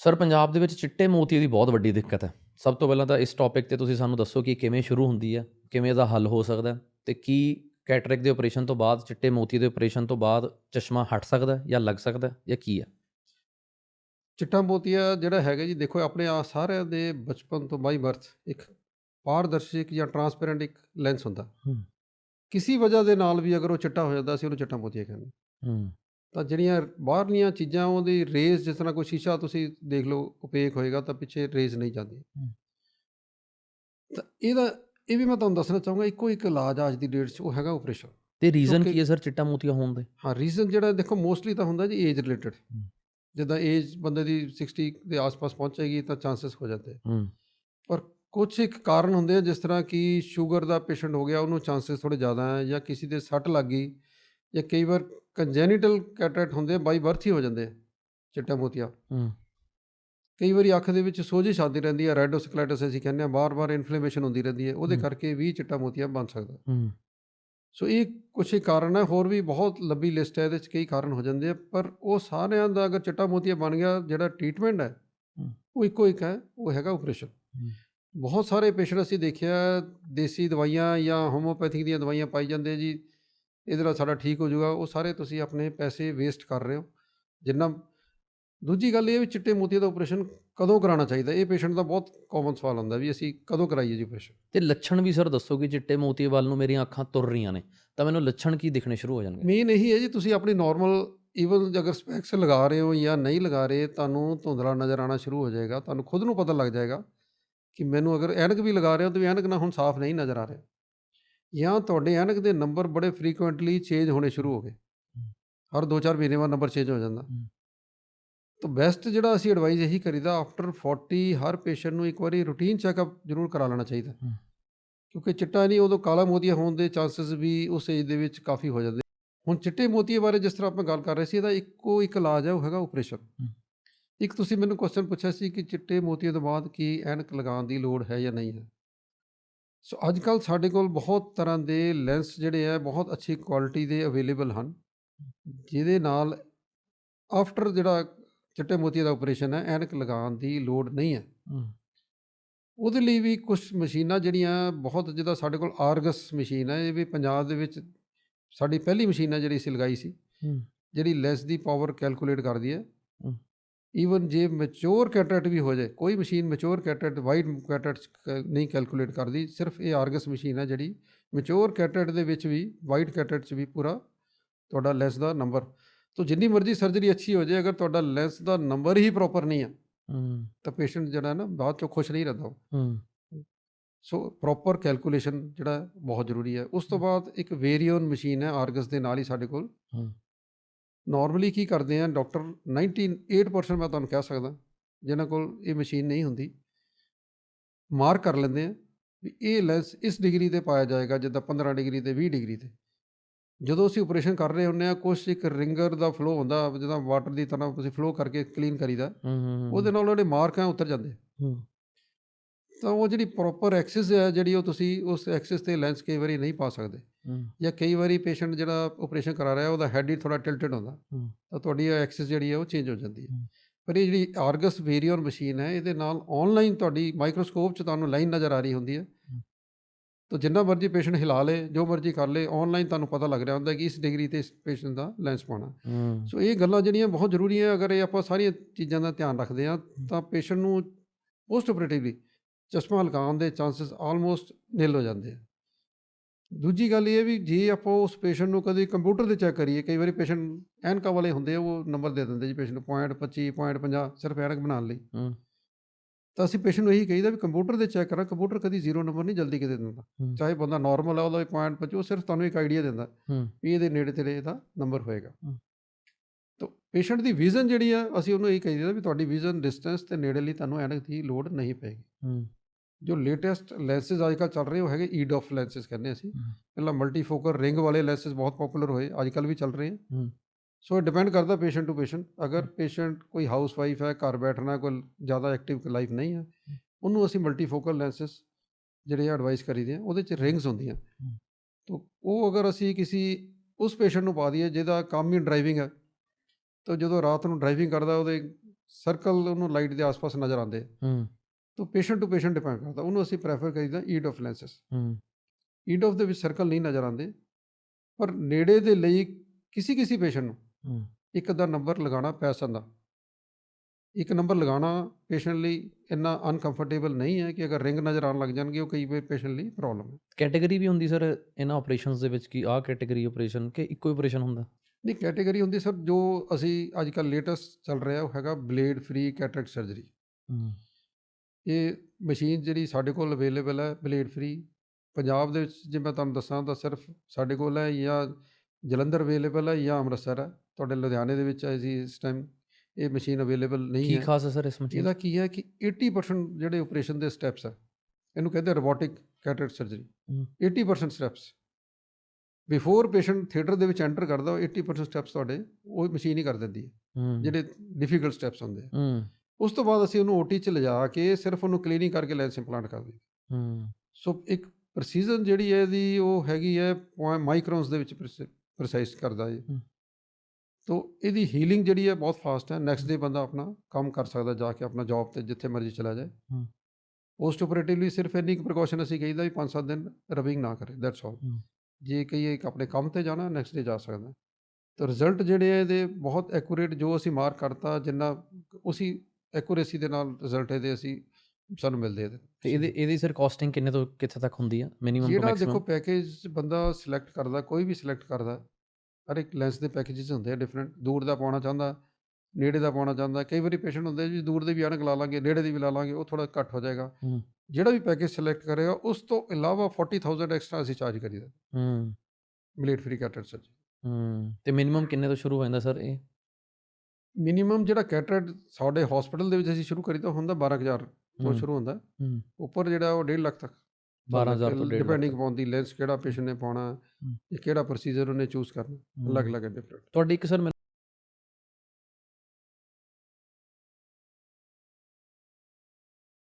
Sir Punjab ਦੇ ਵਿੱਚ ਚਿੱਟੇ ਮੋਤੀਏ ਦੀ ਬਹੁਤ ਵੱਡੀ ਦਿੱਕਤ ਹੈ। ਸਭ ਤੋਂ ਪਹਿਲਾਂ ਤਾਂ ਇਸ ਟੌਪਿਕ ਤੇ ਤੁਸੀਂ ਸਾਨੂੰ ਦੱਸੋ ਕਿ ਕਿਵੇਂ ਸ਼ੁਰੂ ਹੁੰਦੀ ਹੈ ਕਿਵੇਂ ਇਹਦਾ ਹੱਲ ਹੋ ਸਕਦਾ ਤੇ ਕੀ ਕੈਟਰੈਕਟ ਦੇ ਆਪਰੇਸ਼ਨ ਤੋਂ ਬਾਅਦ ਚਿੱਟੇ ਮੋਤੀ ਦੇ ਆਪਰੇਸ਼ਨ ਤੋਂ ਬਾਅਦ ਚਸ਼ਮਾ ਹਟ ਸਕਦਾ ਜਾਂ ਲੱਗ ਸਕਦਾ ਜਾਂ ਕੀ ਹੈ? ਚਿੱਟਾ ਮੋਤੀਆ ਜਿਹੜਾ ਹੈਗਾ ਜੀ ਦੇਖੋ ਆਪਣੇ ਆ ਸਾਰਿਆਂ ਦੇ ਬਚਪਨ ਤੋਂ ਬਾਈ ਬਰਥ ਇੱਕ ਪਾਰਦਰਸ਼ਕ ਜਾਂ ਟਰਾਂਸਪੇਰੈਂਟ ਇੱਕ ਲੈਂਸ ਹੁੰਦਾ। ਕਿਸੇ ਵਜ੍ਹਾ ਦੇ ਨਾਲ ਵੀ ਅਗਰ ਉਹ ਚਿੱਟਾ ਹੋ ਜਾਂਦਾ ਸੀ ਉਹਨੂੰ ਚਿੱਟਾ ਮੋਤੀਆ ਕਹਿੰਦੇ ਹੂੰ। ਤਾਂ ਜਿਹੜੀਆਂ ਬਾਹਰਲੀਆਂ ਚੀਜ਼ਾਂ ਉਹਦੀ ਰੇਜ਼ ਜਿਸ ਤਰ੍ਹਾਂ ਕੋਈ ਸ਼ੀਸ਼ਾ ਤੁਸੀਂ ਦੇਖ ਲਓ ਓਪੇਕ ਹੋਏਗਾ ਤਾਂ ਪਿੱਛੇ ਰੇਜ਼ ਨਹੀਂ ਜਾਂਦੀ। ਤਾਂ ਇਹਦਾ ਇਹ ਵੀ ਮੈਂ ਤੁਹਾਨੂੰ ਦੱਸਣਾ ਚਾਹੂੰਗਾ ਇੱਕੋ ਇੱਕ ਇਲਾਜ ਅੱਜ ਦੀ ਡੇਟ 'ਚ ਉਹ ਹੈਗਾ ਆਪਰੇਸ਼ਨ ਤੇ ਰੀਜ਼ਨ ਕੀ ਹੈ ਸਰ ਚਿੱਟਾ ਮੋਤੀਆ ਹੋਣ ਦੇ? ਹਾਂ ਰੀਜ਼ਨ ਜਿਹੜਾ ਦੇਖੋ ਮੋਸਟਲੀ ਤਾਂ ਹੁੰਦਾ ਜੀ ਏਜ ਰਿਲੇਟਡ। ਜਿੱਦਾਂ ਏਜ ਬੰਦੇ ਦੀ 60 ਦੇ ਆਸ-ਪਾਸ ਪਹੁੰਚੇਗੀ ਤਾਂ ਚਾਂਸਸ ਹੋ ਜਾਂਦੇ ਹੂੰ। ਪਰ ਕੁਝ ਇੱਕ ਕਾਰਨ ਹੁੰਦੇ ਆ ਜਿਸ ਤਰ੍ਹਾਂ ਕਿ ਸ਼ੂਗਰ ਦਾ ਪੇਸ਼ੈਂਟ ਹੋ ਗਿਆ ਉਹਨੂੰ ਚਾਂਸਸ ਥੋੜੇ ਜ਼ਿਆਦਾ ਹੈ ਜਾਂ ਕਿਸੇ ਦੇ ਸੱਟ ਲੱਗ ਗਈ ਜਾਂ ਕਈ ਵਾਰ ਕੰਜੈਨੀਟਲ ਕੈਟਰੈਕਟ ਹੁੰਦੇ ਆ ਬਾਈ ਬਰਥ ਹੀ ਹੋ ਜਾਂਦੇ ਆ ਚਿੱਟਾ ਮੋਤੀਆ ਹੂੰ ਕਈ ਵਾਰੀ ਅੱਖ ਦੇ ਵਿੱਚ ਸੋਜਿਸ਼ ਆਉਂਦੀ ਰਹਿੰਦੀ ਹੈ ਰੈਡੋਸਕਲੈਟਸ ਅਸੀਂ ਕਹਿੰਦੇ ਆ ਬਾਰ-ਬਾਰ ਇਨਫਲੇਮੇਸ਼ਨ ਹੁੰਦੀ ਰਹਿੰਦੀ ਹੈ ਉਹਦੇ। ਕਰਕੇ ਵੀ ਚਿੱਟਾ ਮੋਤੀਆ ਬਣ ਸਕਦਾ ਹੂੰ ਸੋ ਇਹ ਕੁਛ ਹੀ ਕਾਰਨ ਹੈ ਹੋਰ ਵੀ ਬਹੁਤ ਲੰਬੀ ਲਿਸਟ ਹੈ ਇਹਦੇ ਵਿੱਚ ਕਈ ਕਾਰਨ ਹੋ ਜਾਂਦੇ ਆ ਪਰ ਉਹ ਸਾਰਿਆਂ ਦਾ ਅਗਰ ਚਿੱਟਾ ਮੋਤੀਆ ਬਣ ਗਿਆ ਜਿਹੜਾ ਟ੍ਰੀਟਮੈਂਟ ਹੈ। ਉਹ ਇੱਕੋ ਇੱਕ ਹੈ ਉਹ ਹੈਗਾ ਆਪਰੇਸ਼ਨ। ਬਹੁਤ ਸਾਰੇ ਪੇਸ਼ੈਂਟ ਅਸੀਂ ਦੇਖਿਆ ਦੇਸੀ ਦਵਾਈਆਂ ਜਾਂ ਹੋਮੋਪੈਥਿਕ ਦੀਆਂ ਦਵਾਈਆਂ ਪਾਈ ਜਾਂਦੇ ਜੀ ਇਹਦੇ ਨਾਲ ਸਾਡਾ ਠੀਕ ਹੋ ਜਾਊਗਾ। ਉਹ ਸਾਰੇ ਤੁਸੀਂ ਆਪਣੇ ਪੈਸੇ ਵੇਸਟ ਕਰ ਰਹੇ ਹੋ। ਜਿੰਨਾ ਦੂਜੀ ਗੱਲ ਇਹ ਵੀ ਚਿੱਟੇ ਮੋਤੀਆ ਦਾ ਆਪਰੇਸ਼ਨ ਕਦੋਂ ਕਰਾਉਣਾ ਚਾਹੀਦਾ? ਇਹ ਪੇਸ਼ੈਂਟ ਦਾ ਬਹੁਤ ਕਾਮਨ ਸਵਾਲ ਹੁੰਦਾ ਵੀ ਅਸੀਂ ਕਦੋਂ ਕਰਾਈਏ ਜੀ ਆਪਰੇਸ਼ਨ ਤੇ ਲੱਛਣ ਵੀ ਸਰ ਦੱਸੋ ਕਿ ਚਿੱਟੇ ਮੋਤੀਏ ਵੱਲ ਨੂੰ ਮੇਰੀਆਂ ਅੱਖਾਂ ਤੁਰ ਰਹੀਆਂ ਨੇ ਤਾਂ ਮੈਨੂੰ ਲੱਛਣ ਕੀ ਦਿਖਣੇ ਸ਼ੁਰੂ ਹੋ ਜਾਣਗੇ? ਮੇਨ ਇਹੀ ਹੈ ਜੀ ਤੁਸੀਂ ਆਪਣੀ ਨਾਰਮਲ ਈਵਨ ਅਗਰ ਸਪੈਕਸ ਲਗਾ ਰਹੇ ਹੋ ਜਾਂ ਨਹੀਂ ਲਗਾ ਰਹੇ ਤੁਹਾਨੂੰ ਧੁੰਦਲਾ ਨਜ਼ਰ ਆਉਣਾ ਸ਼ੁਰੂ ਹੋ ਜਾਏਗਾ। ਤੁਹਾਨੂੰ ਖੁਦ ਨੂੰ ਪਤਾ ਲੱਗ ਜਾਏਗਾ ਕਿ ਮੈਨੂੰ ਅਗਰ ਐਨਕ ਵੀ ਲਗਾ ਰਹੇ ਹੋ ਤਾਂ ਵੀ ਐਨਕ ਨਾ ਹੁਣ ਸਾਫ਼ ਨਹੀਂ ਨਜ਼ਰ ਆ ਰਿਹਾ। ਜਾਂ ਤੁਹਾਡੇ ਐਨਕ ਦੇ ਨੰਬਰ ਬੜੇ ਫ੍ਰੀਕੁਐਂਟਲੀ ਚੇਂਜ ਹੋਣੇ ਸ਼ੁਰੂ ਹੋ ਗਏ। ਹਰ 2-4 ਮਹੀਨੇ ਬਾਅਦ ਨੰਬਰ ਚੇਂਜ ਹੋ ਜਾਂਦਾ। ਤਾਂ ਬੈਸਟ ਜਿਹੜਾ ਅਸੀਂ ਐਡਵਾਈਸ ਇਹੀ ਕਰੀਦਾ ਆਫਟਰ 40 ਹਰ ਪੇਸ਼ੈਂਟ ਨੂੰ ਇੱਕ ਵਾਰੀ ਰੂਟੀਨ ਚੈੱਕਅਪ ਜ਼ਰੂਰ ਕਰਾ ਲੈਣਾ ਚਾਹੀਦਾ। ਕਿਉਂਕਿ ਚਿੱਟਾ ਨਹੀਂ ਉਦੋਂ ਕਾਲਾ ਮੋਤੀਆ ਹੋਣ ਦੇ ਚਾਂਸਸ ਵੀ ਉਸ ਏਜ ਦੇ ਵਿੱਚ ਕਾਫੀ ਹੋ ਜਾਂਦੇ। ਹੁਣ ਚਿੱਟੇ ਮੋਤੀਏ ਬਾਰੇ ਜਿਸ ਤਰ੍ਹਾਂ ਆਪਾਂ ਗੱਲ ਕਰ ਰਹੇ ਸੀ ਇਹਦਾ ਇੱਕੋ ਇੱਕ ਇਲਾਜ ਹੈ ਉਹ ਹੈਗਾ ਆਪਰੇਸ਼ਨ ਇੱਕ ਤੁਸੀਂ ਮੈਨੂੰ ਕੁਐਸਚਨ ਪੁੱਛਿਆ ਸੀ ਕਿ ਚਿੱਟੇ ਮੋਤੀਏ ਤੋਂ ਬਾਅਦ ਕੀ ਐਨਕ ਲਗਾਉਣ ਦੀ ਲੋੜ ਹੈ ਜਾਂ ਨਹੀਂ ਹੈ? ਸੋ ਅੱਜ ਕੱਲ ਸਾਡੇ ਕੋਲ ਬਹੁਤ ਤਰ੍ਹਾਂ ਦੇ ਲੈਂਸ ਜਿਹੜੇ ਆ ਬਹੁਤ ਅੱਛੀ ਕੁਆਲਿਟੀ ਦੇ ਅਵੇਲੇਬਲ ਹਨ ਜਿਹਦੇ ਨਾਲ ਆਫਟਰ ਜਿਹੜਾ ਚਿੱਟੇ ਮੋਤੀਏ ਦਾ ਆਪਰੇਸ਼ਨ ਹੈ ਐਨਕ ਲਗਾਉਣ ਦੀ ਲੋੜ ਨਹੀਂ ਹੈ। ਉਹਦੇ ਲਈ ਵੀ ਕੁਝ ਮਸ਼ੀਨਾਂ ਜਿਹੜੀਆਂ ਬਹੁਤ ਜਿੱਦਾਂ ਸਾਡੇ ਕੋਲ ਆਰਗਸ ਮਸ਼ੀਨ ਹੈ ਇਹ ਵੀ ਪੰਜਾਬ ਦੇ ਵਿੱਚ ਸਾਡੀ ਪਹਿਲੀ ਮਸ਼ੀਨ ਹੈ ਜਿਹੜੀ ਅਸੀਂ ਲਗਾਈ ਸੀ ਜਿਹੜੀ ਲੈਂਸ ਦੀ ਪਾਵਰ ਕੈਲਕੂਲੇਟ ਕਰਦੀ ਹੂੰ। ਈਵਨ ਜੇ ਮੈਚੁਰ ਕੈਟਰੈਕਟ ਵੀ ਹੋ ਜਾਏ ਕੋਈ machine mature cataract wide cataract ਨਹੀਂ ਕੈਲਕੂਲੇਟ ਕਰਦੀ ਸਿਰਫ ਇਹ ਆਰਗਸ ਮਸ਼ੀਨ ਹੈ ਜਿਹੜੀ ਮੈਚੁਰ ਕੈਟਰੈਕਟ ਦੇ ਵਿੱਚ ਵੀ ਵਾਈਡ ਕੈਟਰੈਕਟ 'ਚ ਵੀ ਪੂਰਾ ਤੁਹਾਡਾ ਲੈਂਸ ਦਾ ਨੰਬਰ ਤੋਂ ਜਿੰਨੀ ਮਰਜ਼ੀ ਸਰਜਰੀ ਅੱਛੀ ਹੋ ਜਾਏ ਅਗਰ ਤੁਹਾਡਾ ਲੈਂਸ ਦਾ ਨੰਬਰ ਹੀ ਪ੍ਰੋਪਰ ਨਹੀਂ ਹੈ ਹੂੰ। ਤਾਂ ਪੇਸ਼ੈਂਟ ਜਿਹੜਾ ਨਾ ਬਾਅਦ ਚੋਂ ਖੁਸ਼ ਨਹੀਂ ਰਹਿੰਦਾ ਸੋ ਪ੍ਰੋਪਰ ਕੈਲਕੂਲੇਸ਼ਨ ਜਿਹੜਾ ਬਹੁਤ ਜ਼ਰੂਰੀ ਹੈ। ਉਸ ਤੋਂ। ਬਾਅਦ ਇੱਕ ਵੇਰੀਓਨ ਮਸ਼ੀਨ ਹੈ ਆਰਗਸ ਦੇ ਨਾਲ ਹੀ ਸਾਡੇ ਕੋਲ। ਨਾਰਮਲੀ ਕੀ ਕਰਦੇ ਆ ਡਾਕਟਰ 98% ਮੈਂ ਤੁਹਾਨੂੰ ਕਹਿ ਸਕਦਾ ਜਿਨ੍ਹਾਂ ਕੋਲ ਇਹ ਮਸ਼ੀਨ ਨਹੀਂ ਹੁੰਦੀ ਮਾਰਕ ਕਰ ਲੈਂਦੇ ਆ ਵੀ ਇਹ ਲੈਂਸ ਇਸ ਡਿਗਰੀ ਤੇ ਪਾਇਆ ਜਾਏਗਾ ਜਿੱਦਾਂ 15 ਡਿਗਰੀ ਤੇ 20 ਡਿਗਰੀ ਤੇ। ਜਦੋਂ ਅਸੀਂ ਆਪਰੇਸ਼ਨ ਕਰ ਰਹੇ ਹੁੰਦੇ ਆ ਕੁਛ ਇੱਕ ਰਿੰਗਰ ਦਾ ਫਲੋ ਹੁੰਦਾ ਜਿੱਦਾਂ ਵਾਟਰ ਦੀ ਤਰ੍ਹਾਂ ਤੁਸੀਂ ਫਲੋ ਕਰਕੇ ਕਲੀਨ ਕਰੀਦਾ ਉਹਦੇ ਨਾਲ ਉਹਦੇ ਮਾਰਕ ਆ ਉਤਰ ਜਾਂਦੇ ਤਾਂ ਉਹ ਜਿਹੜੀ ਪ੍ਰੋਪਰ ਐਕਸਿਸ ਹੈ ਜਿਹੜੀ ਉਹ ਤੁਸੀਂ ਉਸ ਐਕਸਿਸ ਤੇ ਲੈਂਸ ਕਈ ਵਾਰੀ ਨਹੀਂ ਪਾ ਸਕਦੇ। ਜਾਂ ਕਈ ਵਾਰੀ ਪੇਸ਼ੈਂਟ ਜਿਹੜਾ ਆਪਰੇਸ਼ਨ ਕਰਾ ਰਿਹਾ ਉਹਦਾ ਹੈਡ ਹੀ ਥੋੜਾ ਟਿਲਟਡ ਹੁੰਦਾ। ਤਾਂ ਤੁਹਾਡੀ ਐਕਸਿਸ ਜਿਹੜੀ ਹੈ ਉਹ ਚੇਂਜ ਹੋ ਜਾਂਦੀ ਹੈ। ਪਰ ਇਹ ਜਿਹੜੀ ਆਰਗਸ ਵੇਰੀਓਨ ਮਸ਼ੀਨ ਹੈ ਇਹਦੇ ਨਾਲ ਆਨਲਾਈਨ ਤੁਹਾਡੀ ਮਾਈਕਰੋਸਕੋਪ 'ਚ ਤੁਹਾਨੂੰ ਲਾਈਨ ਨਜ਼ਰ ਆ ਰਹੀ ਹੁੰਦੀ ਹੈ। ਤਾਂ ਜਿੰਨਾ ਮਰਜ਼ੀ ਪੇਸ਼ੈਂਟ ਹਿਲਾ ਲੇ ਜੋ ਮਰਜ਼ੀ ਕਰ ਲੇ ਆਨਲਾਈਨ ਤੁਹਾਨੂੰ ਪਤਾ ਲੱਗ ਰਿਹਾ ਹੁੰਦਾ ਕਿ ਇਸ ਡਿਗਰੀ ਤੇ ਇਸ ਪੇਸ਼ੈਂਟ ਦਾ ਲੈਂਸ ਪਾਉਣਾ। ਸੋ ਇਹ ਗੱਲਾਂ ਜਿਹੜੀਆਂ ਬਹੁਤ ਜ਼ਰੂਰੀ ਹੈ ਅਗਰ ਇਹ ਆਪਾਂ ਸਾਰੀਆਂ ਚੀਜ਼ਾਂ ਦਾ ਧਿਆਨ ਰੱਖਦੇ ਹਾਂ ਤਾਂ ਪੇਸ਼ੈਂਟ ਨੂੰ ਪੋਸਟ ਆਪਰੇਟਿਵਲੀ ਚਸ਼ਮਾ ਲਗਾਉਣ ਦੇ ਚਾਂਸਸ ਆਲਮੋਸਟ ਨਿਲ ਹੋ ਜਾਂਦੇ ਆ। ਦੂਜੀ ਗੱਲ ਇਹ ਵੀ ਜੇ ਆਪਾਂ ਉਸ ਪੇਸ਼ੈਂਟ ਨੂੰ ਕਦੇ ਕੰਪਿਊਟਰ ਤੇ ਚੈੱਕ ਕਰੀਏ ਕਈ ਵਾਰੀ ਪੇਸ਼ੈਂਟ ਐਨਕਾਂ ਵਾਲੇ ਹੁੰਦੇ ਆ ਉਹ ਨੰਬਰ ਦੇ ਦਿੰਦੇ ਜੀ ਪੇਸ਼ੈਂਟ ਨੂੰ ਪੁਆਇੰਟ 25 ਪੁਆਇੰਟ 50 ਸਿਰਫ ਐਨਕ ਬਣਾਉਣ ਲਈ। ਹੂੰ। ਤਾਂ ਅਸੀਂ ਪੇਸ਼ੈਂਟ ਨੂੰ ਇਹੀ ਕਹੀਦਾ ਵੀ ਕੰਪਿਊਟਰ ਤੇ ਚੈੱਕ ਕਰਾਂ ਕੰਪਿਊਟਰ ਕਦੀ ਜ਼ੀਰੋ ਨੰਬਰ ਨਹੀਂ ਜਲਦੀ ਕਿਤੇ ਦਿੰਦਾ। ਚਾਹੇ ਬੰਦਾ ਨਾਰਮਲ ਹੈ ਉਹਦਾ ਪੁਆਇੰਟ 25 ਉਹ ਸਿਰਫ ਤੁਹਾਨੂੰ ਇੱਕ ਆਈਡੀਆ ਦਿੰਦਾ ਵੀ ਇਹਦੇ ਨੇੜੇ ਤੇੜੇ ਇਹਦਾ ਨੰਬਰ ਹੋਏਗਾ। ਤਾਂ ਪੇਸ਼ੈਂਟ ਦੀ ਵਿਜ਼ਨ ਜਿਹੜੀ ਆ ਅਸੀਂ ਉਹਨੂੰ ਇਹ ਕਹੀਦਾ ਵੀ ਤੁਹਾਡੀ ਵਿਜ਼ਨ ਡਿਸਟੈਂਸ ਤੇ ਨੇੜੇ ਲਈ ਤੁਹਾਨੂੰ ਐਨਕ ਦੀ ਲੋੜ ਨਹੀਂ ਪਏਗੀ। ਹੂੰ। ਜੋ ਲੇਟੈਸਟ ਲੈਂਸਸ ਅੱਜ ਕੱਲ੍ਹ ਚੱਲ ਰਹੇ ਉਹ ਹੈਗੇ ਈਡੋਫ ਲੈਂਸਸ ਕਹਿੰਦੇ ਅਸੀਂ। ਪਹਿਲਾਂ ਮਲਟੀ ਫੋਕਲ ਰਿੰਗ ਵਾਲੇ ਲੈਂਸਸ ਬਹੁਤ ਪਪੂਲਰ ਹੋਏ ਅੱਜ ਕੱਲ੍ਹ ਵੀ ਚੱਲ ਰਹੇ ਆ। ਹੂੰ। ਸੋ ਇਹ ਡਿਪੈਂਡ ਕਰਦਾ ਪੇਸ਼ੈਂਟ ਟੂ ਪੇਸ਼ੈਂਟ ਅਗਰ ਪੇਸ਼ੈਂਟ ਕੋਈ ਹਾਊਸ ਵਾਈਫ ਹੈ ਘਰ ਬੈਠਣਾ ਕੋਈ ਜ਼ਿਆਦਾ ਐਕਟਿਵ ਲਾਈਫ ਨਹੀਂ ਹੈ ਉਹਨੂੰ ਅਸੀਂ ਮਲਟੀ ਫੋਕਲ ਲੈਂਸਸ ਜਿਹੜੇ ਐਡਵਾਈਸ ਕਰੀਦੇ ਆ ਉਹਦੇ ਚ ਰਿੰਗਸ ਹੁੰਦੀਆਂ। ਤਾਂ ਉਹ ਅਗਰ ਅਸੀਂ ਕਿਸੇ ਉਸ ਪੇਸ਼ੈਂਟ ਨੂੰ ਪਾ ਦਈਏ ਜਿਹਦਾ ਕੰਮ ਹੀ ਡਰਾਈਵਿੰਗ ਹੈ ਤਾਂ ਜਦੋਂ ਰਾਤ ਨੂੰ ਡਰਾਈਵਿੰਗ ਕਰਦਾ ਉਹਦੇ ਸਰਕਲ ਉਹਨੂੰ ਲਾਈਟ ਦੇ ਆਸ-ਪਾਸ ਨਜ਼ਰ ਆਉਂਦੇ ਹੂੰ। ਤਾਂ ਪੇਸ਼ੈਂਟ ਟੂ ਪੇਸ਼ੈਂਟ ਡਿਪੈਂਡ ਕਰਦਾ। ਉਹਨੂੰ ਅਸੀਂ ਪ੍ਰੈਫਰ ਕਰੀਦਾ ਈਡ ਆਫ ਲੈਂਸਸ। ਹੂੰ। ਈਡ ਆਫ ਦੇ ਵਿੱਚ ਸਰਕਲ ਨਹੀਂ ਨਜ਼ਰ ਆਉਂਦੇ ਪਰ ਨੇੜੇ ਦੇ ਲਈ ਕਿਸੇ ਕਿਸੇ ਪੇਸ਼ੈਂਟ ਨੂੰ ਹੂੰ। ਇੱਕ ਦਾ ਨੰਬਰ ਲਗਾਉਣਾ ਪੈ ਸਕਦਾ। ਇੱਕ ਨੰਬਰ ਲਗਾਉਣਾ ਪੇਸ਼ੈਂਟ ਲਈ ਇੰਨਾ ਅਨਕੰਫਰਟੇਬਲ ਨਹੀਂ ਹੈ ਕਿ ਅਗਰ ਰਿੰਗ ਨਜ਼ਰ ਆਉਣ ਲੱਗ ਜਾਣਗੇ ਉਹ ਕਈ ਵਾਰ ਪੇਸ਼ੈਂਟ ਲਈ ਪ੍ਰੋਬਲਮ ਹੈ। ਕੈਟਾਗਰੀ ਵੀ ਹੁੰਦੀ ਸਰ ਇਹਨਾਂ ਆਪਰੇਸ਼ਨਸ ਦੇ ਵਿੱਚ ਕਿ ਆਹ ਕੈਟਾਗਰੀ ਆਪਰੇਸ਼ਨ ਕਿ ਇੱਕੋ ਹੀ ਆਪਰੇਸ਼ਨ ਹੁੰਦਾ? ਨਹੀਂ ਕੈਟਾਗਰੀ ਹੁੰਦੀ ਸਰ ਜੋ ਅਸੀਂ ਅੱਜ ਕੱਲ ਲੇਟੈਸਟ ਚੱਲ ਰਿਹਾ ਉਹ ਹੈਗਾ ਬਲੇਡ ਫ੍ਰੀ ਕੈਟਰੈਕਟ ਸਰਜਰੀ ਹੂੰ। ਇਹ ਮਸ਼ੀਨ ਜਿਹੜੀ ਸਾਡੇ ਕੋਲ ਅਵੇਲੇਬਲ ਹੈ ਬਲੇਡ ਫ੍ਰੀ। ਪੰਜਾਬ ਦੇ ਵਿੱਚ ਜੇ ਮੈਂ ਤੁਹਾਨੂੰ ਦੱਸਾਂ ਤਾਂ ਸਿਰਫ ਸਾਡੇ ਕੋਲ ਹੈ ਜਾਂ ਜਲੰਧਰ ਅਵੇਲੇਬਲ ਹੈ ਜਾਂ ਅੰਮ੍ਰਿਤਸਰ ਹੈ। ਤੁਹਾਡੇ ਲੁਧਿਆਣੇ ਦੇ ਵਿੱਚ ਜੀ ਇਸ ਟਾਈਮ ਇਹ ਮਸ਼ੀਨ ਅਵੇਲੇਬਲ ਨਹੀਂ ਕੀ ਹੈ। ਖਾਸ ਹੈ ਸਰ ਇਸ ਮਸ਼ੀਨ ਇਹਦਾ ਕੀ ਹੈ ਕਿ 80% ਜਿਹੜੇ ਆਪਰੇਸ਼ਨ ਦੇ ਸਟੈਪਸ ਹੈ ਇਹਨੂੰ ਕਹਿੰਦੇ ਰੋਬੋਟਿਕ ਕੈਟਰੈਕਟ ਸਰਜਰੀ ਹੂੰ। 80% ਸਟੈਪਸ ਬਿਫੋਰ ਪੇਸ਼ੈਂਟ ਥੀਏਟਰ ਦੇ ਵਿੱਚ ਐਂਟਰ ਕਰਦਾ ਉਹ 80% ਸਟੈਪਸ ਤੁਹਾਡੇ ਉਹ ਮਸ਼ੀਨ ਹੀ ਕਰ ਦਿੰਦੀ ਹੈ। ਹੂੰ। ਜਿਹੜੇ ਡਿਫਿਕਲਟ ਸਟੈਪਸ ਹੁੰਦੇ ਆ। ਹੂੰ। ਉਸ ਤੋਂ ਬਾਅਦ ਅਸੀਂ ਉਹਨੂੰ ਓਟੀ ਚ ਲਿਜਾ ਕੇ ਸਿਰਫ ਉਹਨੂੰ ਕਲੀਨਿੰਗ ਕਰਕੇ ਲੈਂਸ ਇੰਪਲਾਂਟ ਕਰ ਦਈਏ ਹੂੰ। ਸੋ ਇੱਕ ਪ੍ਰੈਸੀਜਨ ਜਿਹੜੀ ਹੈ ਇਹਦੀ ਉਹ ਹੈਗੀ ਹੈ ਮਾਈਕਰੋਨਸ ਦੇ ਵਿੱਚ ਪ੍ਰੈਸਾਈਜ਼ ਕਰਦਾ ਹੈ ਹੂੰ। ਤੋ ਇਹਦੀ ਹੀਲਿੰਗ ਜਿਹੜੀ ਹੈ ਬਹੁਤ ਫਾਸਟ ਹੈ ਨੈਕਸਟ ਡੇ ਬੰਦਾ ਆਪਣਾ ਕੰਮ ਕਰ ਸਕਦਾ ਜਾ ਕੇ ਆਪਣਾ ਜੌਬ ਤੇ ਜਿੱਥੇ ਮਰਜ਼ੀ ਚਲਾ ਜਾਏ। ਹੂੰ। ਪੋਸਟ ਆਪਰੇਟਿਵਲੀ ਸਿਰਫ ਇੰਨੀ ਕੁ ਪ੍ਰੀਕਾਸ਼ਨ ਅਸੀਂ ਕਹੀਦਾ ਵੀ 5-7 ਦਿਨ ਰਬਿੰਗ ਨਾ ਕਰੇ ਦੈਟਸ ਆਲ। ਜੇ ਕਹੀਏ ਕਿ ਆਪਣੇ ਕੰਮ ਤੇ ਜਾਣਾ ਨੈਕਸਟ ਡੇ ਜਾ ਸਕਦਾ। ਤਾਂ ਰਿਜ਼ਲਟ ਜਿਹੜੇ ਹੈ ਇਹਦੇ ਬਹੁਤ ਐਕੂਰੇਟ ਜੋ ਅਸੀਂ ਮਾਰਕ ਕਰਤਾ ਜਿੰਨਾ ਉਸੇ ਐਕੂਰੇਸੀ ਦੇ ਨਾਲ ਰਿਜ਼ਲਟ ਇਹਦੇ ਅਸੀਂ ਸਾਨੂੰ ਮਿਲਦੇ ਇਹਦੇ। ਤੇ ਇਹਦੇ ਇਹਦੀ ਸਰ ਕਾਸਟਿੰਗ ਕਿੰਨੇ ਤੋਂ ਕਿੱਥੇ ਤੱਕ ਹੁੰਦੀ ਆ? ਮਿਨੀਮਮ ਤੋਂ ਜਿਹੜਾ ਦੇਖੋ ਮੈਕਸਿਮਮ ਪੈਕੇਜ ਬੰਦਾ ਸਿਲੈਕਟ ਕਰਦਾ ਕੋਈ ਵੀ ਸਿਲੈਕਟ ਕਰਦਾ। ਹਰ ਇੱਕ ਲੈਂਸ ਦੇ ਪੈਕੇजेस ਹੁੰਦੇ ਆ ਡਿਫਰੈਂਟ ਦੂਰ ਦਾ ਪਾਉਣਾ ਚਾਹੁੰਦਾ ਨੇੜੇ ਦਾ ਪਾਉਣਾ ਚਾਹੁੰਦਾ। ਕਈ ਵਾਰੀ ਪੇਸ਼ੈਂਟ ਹੁੰਦੇ ਜੀ ਦੂਰ ਦੇ ਵੀ ਅਣਕ ਲਾ ਲਾਂਗੇ ਨੇੜੇ ਦੀ ਵੀ ਲਾ ਲਾਂਗੇ ਉਹ ਥੋੜਾ ਘੱਟ ਹੋ ਜਾਏਗਾ। ਜਿਹੜਾ ਵੀ ਪੈਕੇਜ ਸਿਲੈਕਟ ਕਰੇਗਾ ਉਸ ਤੋਂ ਇਲਾਵਾ 40000 ਐਕਸਟਰਾ ਅਸੀਂ ਚਾਰਜ ਕਰੀਦਾ। ਹੂੰ। ਬਲੇਡ ਫ੍ਰੀ ਕੈਟਰੈਕਟ ਸਰਜਰੀ ਹੂੰ। ਤੇ ਮਿਨੀਮਮ ਕਿੰਨੇ ਤੋਂ ਸ਼ੁਰੂ ਹੋ ਜਾਂਦਾ ਸਰ ਇਹ? ਮਿਨੀਮਮ ਜਿਹੜਾ ਕੈਟਰੈਕਟ ਸਾਡੇ ਹਸਪੀਟਲ ਦੇ ਵਿੱਚ ਅਸੀਂ ਸ਼ੁਰੂ ਕਰੀਦਾ ਹੁੰਦਾ 12000 ਤੋਂ। ਸ਼ੁਰੂ ਹੁੰਦਾ। ਉੱਪਰ ਜਿਹੜਾ ਉਹ 1.5 ਲੱਖ ਤੱਕ। 12000 ਤੋਂ 1.5 ਡਿਪੈਂਡਿੰਗ ਅਪਨ ਦੀ ਲੈਂਸ ਕਿਹੜਾ ਪੇਸ਼ੈਂਟ ਨੇ ਪਾਉਣਾ। ਤੇ ਕਿਹੜਾ ਪ੍ਰੋਸੀਜਰ ਉਹਨੇ ਚੂਜ਼ ਕਰਨਾ। ਅਲੱਗ ਅਲੱਗ ਡਿਫਰੈਂਟ ਤੁਹਾਡੀ ਇੱਕ ਸਰ